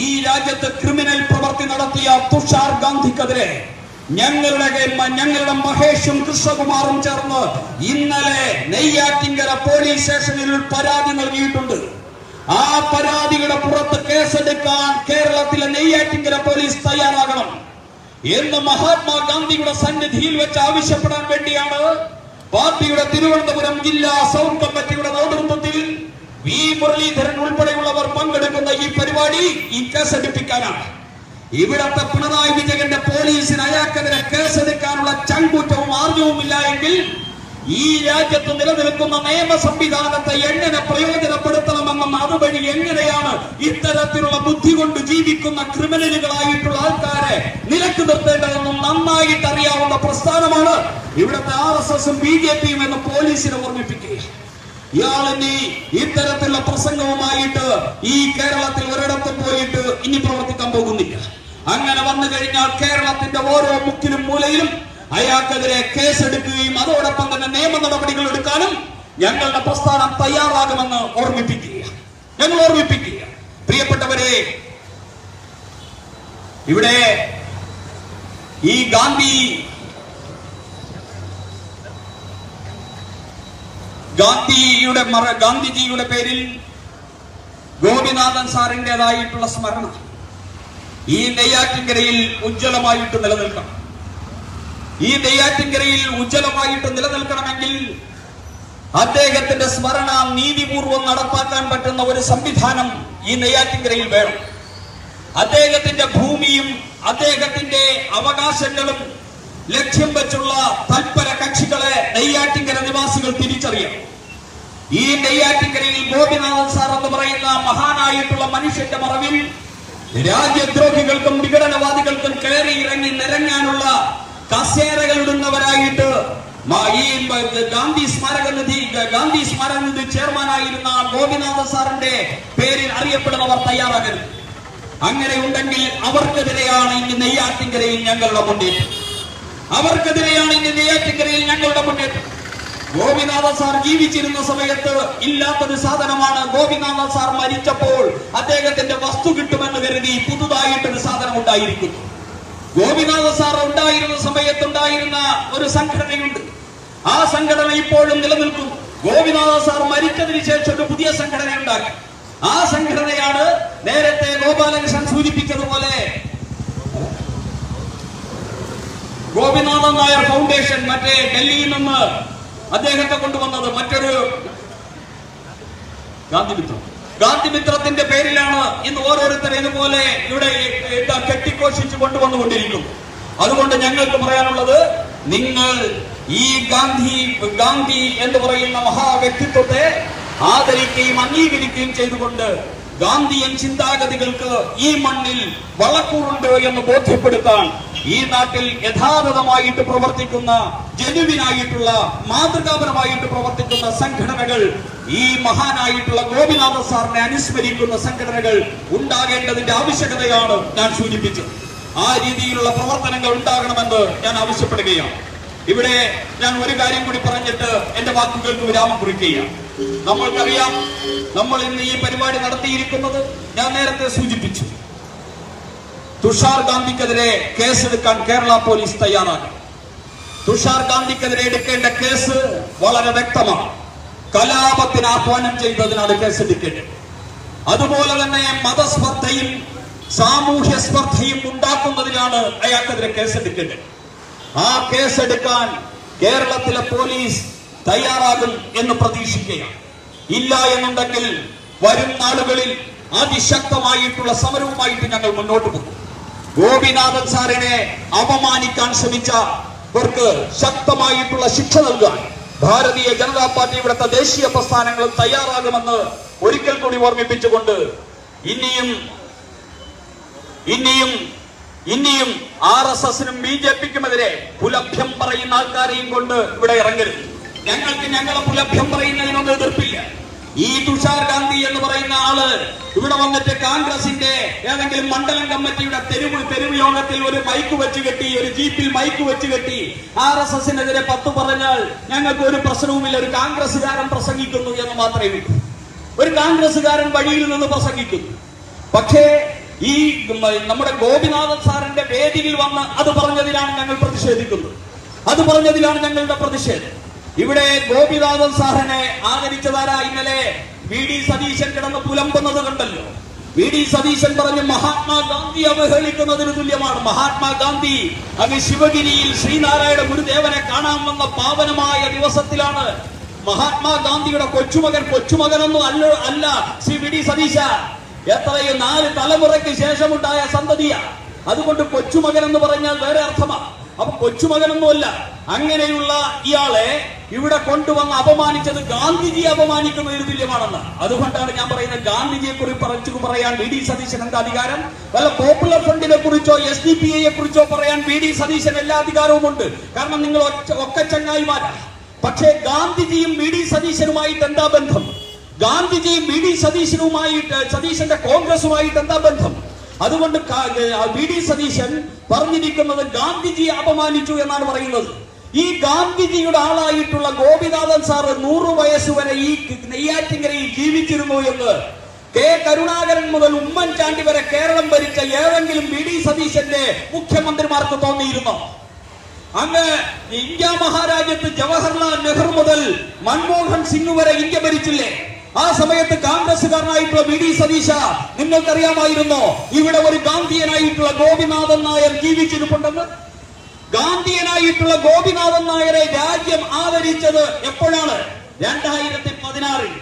ഈ രാജ്യത്ത് ക്രിമിനൽ പ്രവൃത്തി നടത്തിയ തുഷാർ ഗാന്ധിക്കെതിരെ ഞങ്ങളുടെ ഞങ്ങളുടെ മഹേഷും കൃഷ്ണകുമാറും ചേർന്ന് ഇന്നലെ നെയ്യാറ്റിങ്കര പോലീസ് സ്റ്റേഷനിൽ പരാതി നൽകിയിട്ടുണ്ട്. ആ പരാതിയുടെ പുറത്ത് കേസെടുക്കാൻ കേരളത്തിലെ നെയ്യാറ്റിങ്കര പോലീസ് തയ്യാറാകണം. എന്ന് മഹാത്മാഗാന്ധിയുടെ സന്നിധിയിൽ വെച്ച് ആവശ്യപ്പെടാൻ വേണ്ടിയാണ് പാർട്ടിയുടെ തിരുവനന്തപുരം ജില്ലാ സൗത്ത് കമ്മിറ്റിയുടെ നേതൃത്വത്തിൽ വി മുരളീധരൻ ഉൾപ്പെടെയുള്ളവർ പങ്കെടുക്കുന്ന ഈ പരിപാടി ഈ കേസെടുപ്പിക്കാനാണ്. ഇവിടത്തെ പിണറായി വിജയന്റെ പോലീസിന് അയാൾക്കെതിരെ കേസെടുക്കാനുള്ള ചങ്കൂറ്റവും ആർജവും ഇല്ല എങ്കിൽ ഈ രാജ്യത്ത് നിലനിൽക്കുന്ന നിയമ സംവിധാനത്തെ എങ്ങനെ പ്രയോജനപ്പെടുത്തണമെന്നും അതുവഴി എങ്ങനെയാണ് ഇത്തരത്തിലുള്ള ബുദ്ധി കൊണ്ട് ജീവിക്കുന്ന ക്രിമിനലുകളായിട്ടുള്ള ആൾക്കാരെ നിലയ്ക്ക് നിർത്തേണ്ടതെന്നും നന്നായിട്ട് അറിയാവുന്ന പ്രസ്ഥാനമാണ് ഇവിടുത്തെ ആർ എസ് എസും ബി ജെ പിയും എന്ന് പോലീസിനെ ഓർമ്മിപ്പിക്കുക ഇയാളിനി ഇത്തരത്തിലുള്ള പ്രസംഗവുമായിട്ട് ഈ കേരളത്തിൽ ഒരിടത്തും പോയിട്ട് ഇനി പ്രവർത്തിക്കാൻ പോകുന്നില്ല. അങ്ങനെ വന്നു കഴിഞ്ഞാൽ കേരളത്തിന്റെ ഓരോ മുക്കിലും മൂലയിലും അയാൾക്കെതിരെ കേസെടുക്കുകയും അതോടൊപ്പം തന്നെ നിയമ നടപടികൾ എടുക്കാനും ഞങ്ങളുടെ പ്രസ്ഥാനം തയ്യാറാകുമെന്ന് ഓർമ്മിപ്പിക്കുക. ഞങ്ങൾ ഓർമ്മിപ്പിക്കുക. പ്രിയപ്പെട്ടവരെ ഇവിടെ ഈ ഗാന്ധി ഗാന്ധിയുടെ മറ ഗാന്ധിജിയുടെ പേരിൽ ഗോപിനാഥൻ സാറിന്റെതായിട്ടുള്ള സ്മരണ. ഈ നെയ്യാറ്റിൻകരയിൽ ഉജ്ജ്വലമായിട്ട് നിലനിൽക്കണം. ഈ നെയ്യാറ്റിൻകരയിൽ ഉജ്ജ്വലമായിട്ട് നിലനിൽക്കണമെങ്കിൽ അദ്ദേഹത്തിന്റെ സ്മരണ നീതിപൂർവം നടപ്പാക്കാൻ പറ്റുന്ന ഒരു സംവിധാനം ഈ നെയ്യാറ്റിൻകരയിൽ വേണം. അദ്ദേഹത്തിന്റെ ഭൂമിയും അദ്ദേഹത്തിന്റെ അവകാശങ്ങളും ലക്ഷ്യം വെച്ചുള്ള തൽപര കക്ഷികളെ നെയ്യാറ്റിൻകര നിവാസികൾ തിരിച്ചറിയണം. ഈ നെയ്യാറ്റിൻകരയിൽ ഗോപിനാഥൻ സാർ എന്ന് പറയുന്ന മഹാനായിട്ടുള്ള മനുഷ്യന്റെ മറവിൽ രാജ്യദ്രോഹികൾക്കും വിഘടനവാദികൾക്കും കയറി ഇറങ്ങി നിരങ്ങാനുള്ള കസേരകളിടുന്നവരായിട്ട് ഗാന്ധി സ്മാരക നിധി ഗാന്ധി സ്മാരക നിധി ചെയർമാനായിരുന്ന ഗോപിനാഥ സാറിന്റെ പേരിൽ അറിയപ്പെടുന്നവർ തയ്യാറാകരുത്. അങ്ങനെ ഉണ്ടെങ്കിൽ അവർക്കെതിരെയാണ് ഇനി നെയ്യാറ്റിൻകരയിൽ ഞങ്ങളുടെ മുന്നേറ്റം. അവർക്കെതിരെയാണ് ഇനി നെയ്യാറ്റിൻകരയിൽ ഞങ്ങളുടെ മുന്നേറ്റം. ഗോപിനാഥ സാർ ജീവിച്ചിരുന്ന സമയത്ത് ഇല്ലാത്തൊരു സാധനമാണ് ഗോപിനാഥ സാർ മരിച്ചപ്പോൾ അദ്ദേഹത്തിന്റെ ഉണ്ടായിരിക്കുന്നു ഗോപിനാഥ സാർ ഉണ്ടായിരുന്ന സമയത്തുണ്ടായിരുന്ന ഒരു സംഘടനയുണ്ട്. ആ സംഘടന ഇപ്പോഴും നിലനിൽക്കുന്നു ഗോപിനാഥ സാർ മരിച്ചതിന് ശേഷം ഒരു പുതിയ സംഘടന ഉണ്ടാക്കി. ആ സംഘടനയാണ് നേരത്തെ ഗോപാലകൃഷ്ണൻ സൂചിപ്പിച്ചതുപോലെ ഗോപിനാഥൻ നായർ ഫൗണ്ടേഷൻ മറ്റേ ഡൽഹിയിൽ നിന്ന് അദ്ദേഹത്തെ കൊണ്ടുവന്നത് മറ്റൊരു ഗാന്ധിമിത്രം ഗാന്ധിമിത്രത്തിന്റെ പേരിലാണ് ഇന്ന് ഓരോരുത്തരെ ഇതുപോലെ ഇവിടെ കെട്ടിക്കോഷിച്ച് കൊണ്ടുവന്നുകൊണ്ടിരിക്കും. അതുകൊണ്ട് ഞങ്ങൾക്ക് പറയാനുള്ളത് നിങ്ങൾ ഈ ഗാന്ധി ഗാന്ധി എന്ന് പറയുന്ന മഹാവ്യക്തിത്വത്തെ ആദരിക്കുകയും അംഗീകരിക്കുകയും ചെയ്തുകൊണ്ട് ഗാന്ധിയൻ ചിന്താഗതികൾക്ക് ഈ മണ്ണിൽ വളക്കൂറുണ്ട് എന്ന് ബോധ്യപ്പെടുത്താൻ ഈ നാട്ടിൽ യഥാതഥമായിട്ട് പ്രവർത്തിക്കുന്ന ജനുവിനായിട്ടുള്ള മാതൃകാപരമായിട്ട് പ്രവർത്തിക്കുന്ന സംഘടനകൾ ഈ മഹാനായിട്ടുള്ള ഗോപിനാഥ സാറിനെ അനുസ്മരിക്കുന്ന സംഘടനകൾ ഉണ്ടാകേണ്ടതിന്റെ ആവശ്യകതയാണ് ഞാൻ സൂചിപ്പിച്ചത്. ആ രീതിയിലുള്ള പ്രവർത്തനങ്ങൾ ഉണ്ടാകണമെന്ന് ഞാൻ ആവശ്യപ്പെടുകയാണ്. ഇവിടെ ഞാൻ ഒരു കാര്യം കൂടി പറഞ്ഞിട്ട് എന്റെ വാക്കുകൾക്ക് വിരാമം കുറിക്കുകയാണ്. നമ്മൾക്കറിയാം നമ്മൾ ഇന്ന് ഈ പരിപാടി നടത്തിയിരിക്കുന്നത് ഞാൻ നേരത്തെ സൂചിപ്പിച്ചു. തുഷാർ ഗാന്ധിക്കെതിരെ കേസെടുക്കാൻ കേരള പോലീസ് തയ്യാറാണ്. തുഷാർ ഗാന്ധിക്കെതിരെ എടുക്കേണ്ട കേസ് വളരെ വ്യക്തമാണ്. കലാപത്തിന് ആഹ്വാനം ചെയ്തതിനാണ് കേസെടുക്കേണ്ടത് അതുപോലെ തന്നെ മതസ്പർദ്ധയും സാമൂഹ്യ സ്പർദ്ധയും ഉണ്ടാക്കുന്നതിനാണ് അയാൾക്കെതിരെ കേസെടുക്കേണ്ടത് ആ കേസെടുക്കാൻ കേരളത്തിലെ പോലീസ് തയ്യാറാകും എന്ന് പ്രതീക്ഷിക്കുകയാണ്. ഇല്ല എന്നുണ്ടെങ്കിൽ വരും നാളുകളിൽ അതിശക്തമായിട്ടുള്ള സമരവുമായിട്ട് ഞങ്ങൾ മുന്നോട്ട് പോകും. ഗോപിനാഥൻ സാറിനെ അപമാനിക്കാൻ ശ്രമിച്ച ശക്തമായിട്ടുള്ള ശിക്ഷ നൽകാൻ ഭാരതീയ ജനതാ പാർട്ടി ഇവിടുത്തെ ദേശീയ പ്രസ്ഥാനങ്ങളും തയ്യാറാകുമെന്ന് ഒരിക്കൽ കൂടി ഓർമ്മിപ്പിച്ചുകൊണ്ട് ഇനിയും ഇനിയും ഇനിയും ആർ എസ് എസിനും ബി ജെ പിക്കുമെതിരെ പുലഭ്യം പറയുന്ന ആൾക്കാരെയും കൊണ്ട് ഇവിടെ ഇറങ്ങരുത്. ഞങ്ങൾക്ക് ഞങ്ങളെ പുലഭ്യം പറയുന്നതിനൊന്നും എതിർപ്പില്ല. ഈ തുഷാർ ഗാന്ധി എന്ന് പറയുന്ന ആൾ ഇവിടെ വന്നിട്ട് കോൺഗ്രസിന്റെ ഏതെങ്കിലും മണ്ഡലം കമ്മിറ്റിയുടെ തെരുവ് തെരുവ് യോഗത്തിൽ ഒരു മൈക്ക് വെച്ച് കെട്ടി ഒരു ജീപ്പിൽ മൈക്ക് വെച്ച് കെട്ടി ആർ എസ് എസിനെതിരെ പത്ത് പറഞ്ഞാൽ ഞങ്ങൾക്ക് ഒരു പ്രശ്നവുമില്ല. ഒരു കോൺഗ്രസ്സുകാരൻ പ്രസംഗിക്കുന്നു എന്ന് മാത്രമേ ഉള്ളൂ. ഒരു കോൺഗ്രസ്സുകാരൻ വഴിയിൽ നിന്ന് പ്രസംഗിക്കുന്നു. പക്ഷേ ഈ നമ്മുടെ ഗോപിനാഥൻ സാറിന്റെ വേദിയിൽ വന്ന് അത് പറഞ്ഞതിലാണ് ഞങ്ങൾ പ്രതിഷേധിക്കുന്നത്. അത് പറഞ്ഞതിലാണ് ഞങ്ങളുടെ പ്രതിഷേധം. ഇവിടെ ഗോപിനാഥൻ സാറിനെ ആദരിച്ചതാരാ ഇന്നലെ വി ഡി സതീശൻ കിടന്ന് പുലമ്പുന്നത് കണ്ടല്ലോ? വി ഡി സതീശൻ പറഞ്ഞു മഹാത്മാഗാന്ധി അവഹേളിക്കുന്നതിന് തുല്യമാണ്. മഹാത്മാഗാന്ധി അങ്ങ് ശിവഗിരിയിൽ ശ്രീനാരായണ ഗുരുദേവനെ കാണാൻ വന്ന പാവനമായ ദിവസത്തിലാണ് മഹാത്മാഗാന്ധിയുടെ കൊച്ചുമകൻ കൊച്ചുമകനൊന്നും അല്ല അല്ല ശ്രീ വി ഡി സതീശ. എത്രയും നാല് തലമുറയ്ക്ക് ശേഷമുണ്ടായ സന്തതിയ. അതുകൊണ്ട് കൊച്ചുമകൻ എന്ന് പറഞ്ഞാൽ വേറെ അർത്ഥമാ. അപ്പൊ കൊച്ചുമകനൊന്നുമല്ല. അങ്ങനെയുള്ള ഇയാളെ ഇവിടെ കൊണ്ടുവന്ന് അപമാനിച്ചത് ഗാന്ധിജി അപമാനിക്കുന്നതിന് തുല്യമാണെന്ന്. അതുകൊണ്ടാണ് ഞാൻ പറയുന്നത് ഗാന്ധിജിയെ കുറിച്ച് പറഞ്ഞു പറയാൻ വി ഡി സതീശൻ എന്താ അധികാരം? വല്ല പോപ്പുലർ ഫ്രണ്ടിനെ കുറിച്ചോ എസ് ഡി പി ഐയെ കുറിച്ചോ പറയാൻ വി ഡി സതീശൻ എല്ലാ അധികാരവും ഉണ്ട്. കാരണം നിങ്ങൾ ഒക്കെ ചങ്ങായിമാരാ. പക്ഷേ ഗാന്ധിജിയും വി ഡി സതീശനുമായിട്ട് എന്താ ബന്ധം? ഗാന്ധിജിയും വി ഡി സതീശനുമായിട്ട് സതീശന്റെ കോൺഗ്രസുമായിട്ട് എന്താ ബന്ധം? അതുകൊണ്ട് വി ഡി സതീശൻ പറഞ്ഞിരിക്കുന്നത് ഗാന്ധിജിയെ അപമാനിച്ചു എന്നാണ് പറയുന്നത്. ഈ ഗാന്ധിജിയുടെ ആളായിട്ടുള്ള ഗോപിനാഥൻ സാറ് നൂറ് വയസ്സ് വരെ ഈ നെയ്യാറ്റിങ്കരയിൽ ജീവിച്ചിരുന്നു എന്ന് കെ കരുണാകരൻ മുതൽ ഉമ്മൻചാണ്ടി വരെ കേരളം ഭരിച്ച ഏതെങ്കിലും വി ഡി സതീശന്റെ മുഖ്യമന്ത്രിമാർക്ക് തോന്നിയിരുന്നോ? അങ്ങ് ഇന്ത്യ മഹാരാജ്യത്ത് ജവഹർലാൽ നെഹ്റു മുതൽ മൻമോഹൻ സിംഗ് വരെ ഇന്ത്യ ഭരിച്ചില്ലേ? ആ സമയത്ത് കോൺഗ്രസ്സുകാരനായിട്ടുള്ള വി ഡി സതീശ നിങ്ങൾക്കറിയാമായിരുന്നോ? ഇവിടെ ഒരു ഗാന്ധിയനായിട്ടുള്ള ഗോപിനാഥൻ നായർ ജീവിച്ചിരിപ്പുണ്ടെന്ന്? ഗാന്ധിയനായിട്ടുള്ള ഗോപിനാഥൻ നായരെ രാജ്യം ആദരിച്ചത് എപ്പോഴാണ്? രണ്ടായിരത്തി പതിനാറിൽ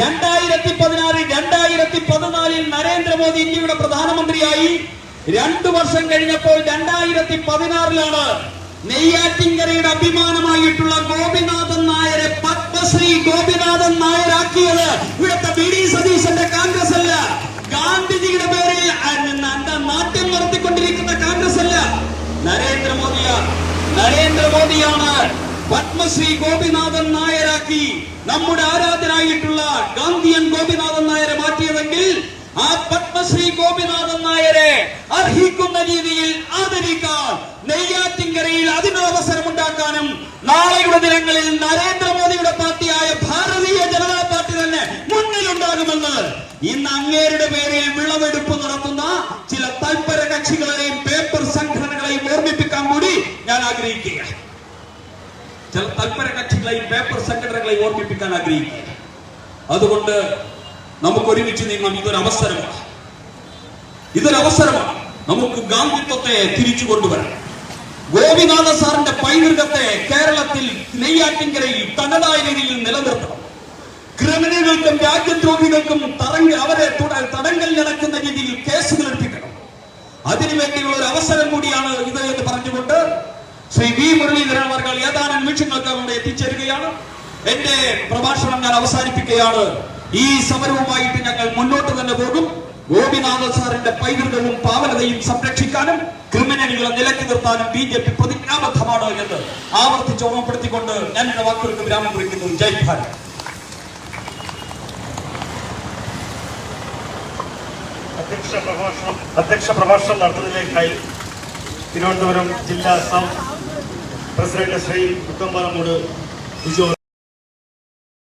രണ്ടായിരത്തി പതിനാറിൽ രണ്ടായിരത്തി പതിനാലിൽ നരേന്ദ്രമോദി ഇന്ത്യയുടെ പ്രധാനമന്ത്രിയായി. രണ്ടു വർഷം കഴിഞ്ഞപ്പോൾ രണ്ടായിരത്തി പതിനാറിലാണ് നെയ്യാറ്റിങ്കരയുടെ അഭിമാനമായിട്ടുള്ള ഗോപിനാഥൻ നായരാക്കിയത് ഇവിടുത്തെ ബി ഡി സതീശന്റെ കോൺഗ്രസ് അല്ല. ഗാന്ധിജിയുടെ പേരിൽ നാട്യം നടത്തിക്കൊണ്ടിരിക്കുന്ന കോൺഗ്രസ് അല്ല. നരേന്ദ്രമോദിയാണ് നരേന്ദ്രമോദിയാണ് പത്മശ്രീ ഗോപിനാഥൻ നായരാക്കി നമ്മുടെ ആരാധനായിട്ടുള്ള ഗാന്ധിയൻ ഗോപിനാഥൻ നായരെ മാറ്റിയതെങ്കിൽ ആ പത്മശ്രീ ഗോപിനാഥൻ നായരെ അർഹിക്കുന്ന രീതിയിൽ ആദരിക്കാൻ നെയ്യാറ്റിൻകരയിൽ അതിനൊരു അവസരമുണ്ടാക്കാനും നാളെയുള്ള ദിനങ്ങളിൽ നരേന്ദ്രമോദിയുടെ പാർട്ടിയായ ഭാരതീയ ജനതാ മുന്നിലുണ്ടാകുമെന്ന് ഇന്ന് അങ്ങേരുടെ പേരിൽ വിളവെടുപ്പ് നടത്തുന്ന ചില തൽപര കക്ഷികളെയും പേപ്പർ സംഘടനകളെയും ഓർമ്മിപ്പിക്കാൻ കൂടി ഞാൻ ആഗ്രഹിക്കുകയാണ്. ചില തൽപര കക്ഷികളെയും പേപ്പർ സംഘടനകളെയും ഓർമ്മിപ്പിക്കാൻ ആഗ്രഹിക്കുക അതുകൊണ്ട് നമുക്ക് ഒരുമിച്ച് നീങ്ങാം ഇതൊരു അവസരമാണ് ഇതൊരു അവസരമാണ് നമുക്ക് ഗാന്ധിത്വത്തെ തിരിച്ചു കൊണ്ടുവരാം ഗോപിനാഥ സാറിന്റെ പൈതൃകത്തെ കേരളത്തിൽ നെയ്യാറ്റിൻകരയിൽ തനതായ രീതിയിൽ നിലനിർത്തണം. ക്രിമിനലുകൾക്കും രാജ്യദ്രോഹികൾക്കും തറങ്ങ അവരെ തുട- തടങ്കൽ നടക്കുന്ന രീതിയിൽ കേസുകൾ എടുപ്പിക്കണം. അതിനുവേണ്ടിയുള്ള ഒരു അവസരം കൂടിയാണ് ഇത് എന്ന് പറഞ്ഞുകൊണ്ട് ശ്രീ വി മുരളീധരൻ അവർ ഏതാനും നിമിഷങ്ങൾക്ക് അവിടെ എത്തിച്ചേരുകയാണ്. എന്റെ പ്രഭാഷണം ഞാൻ അവസാനിപ്പിക്കുകയാണ്. ഈ സമരവുമായിട്ട് ഞങ്ങൾ മുന്നോട്ട് തന്നെ പോകും. ഗോപിനാഥ സാറിന്റെ പൈതൃകവും പാവനതയും സംരക്ഷിക്കാനും ക്രിമിനലുകളെ നിലക്കി നിർത്താനും ബി ജെ പി പ്രതിജ്ഞാബദ്ധമാണ് എന്ന് ആവർത്തിച്ച് ഓർമ്മപ്പെടുത്തിക്കൊണ്ട് ഞാൻ എന്റെ വാക്കുകൾക്ക് വിരാമം കുറിക്കുന്നു. ജയ് ഭാരത് അധ്യക്ഷ പ്രഭാഷണം അധ്യക്ഷ പ്രഭാഷണം നടത്തുന്നതിലേക്കായി തിരുവനന്തപുരം ജില്ലാ പ്രസിഡന്റ് ശ്രീ കുട്ടമ്പാറമൂട് ബിജു